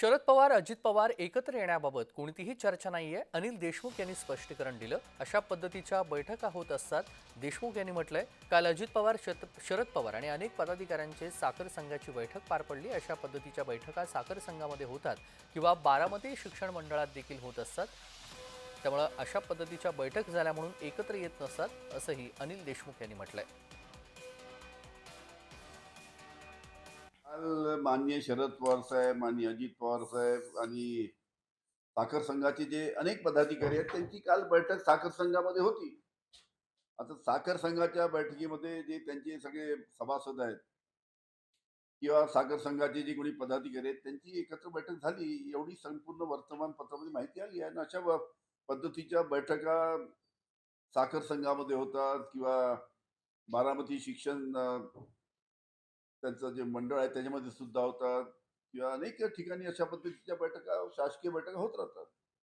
शरद पवार अजित पवार एकत्र येण्याबाबत कोणतीही चर्चा नाही आहे अनिल देशमुख यांनी स्पष्टीकरण दिलं. अशा पद्धतीच्या बैठका होत असतात देशमुख यांनी म्हटलंय. काल अजित पवार शरद पवार आणि अनेक पदाधिकाऱ्यांचे साखर संघाची बैठक पार पडली. अशा पद्धतीच्या बैठका साखर संघामध्ये होतात किंवा बारामती शिक्षण मंडळात देखील होत असतात. त्यामुळं अशा पद्धतीच्या बैठक झाल्या म्हणून एकत्र येत नसतात असंही अनिल देशमुख यांनी म्हटलंय. मान्य शरद पवार साहेब मान्य अजित पवार साहेब आणि साखर संघाचे जे अनेक पदाधिकारी आहेत त्यांची काल बैठक साखर संघामध्ये होती. आता साखर संघाच्या बैठकीमध्ये जे त्यांचे सगळे सभासद आहेत किंवा साखर संघाचे जे कोणी पदाधिकारी आहेत त्यांची एकत्र बैठक झाली. एवढी संपूर्ण वर्तमानपत्रामध्ये माहिती आली आहे आणि अशा पद्धतीच्या बैठका साखर संघामध्ये होतात किंवा बारामती शिक्षण त्यांचं जे मंडळ आहे त्याच्यामध्ये सुद्धा होतात किंवा अनेक ठिकाणी अशा पद्धतीच्या बैठका शासकीय बैठका होत राहतात.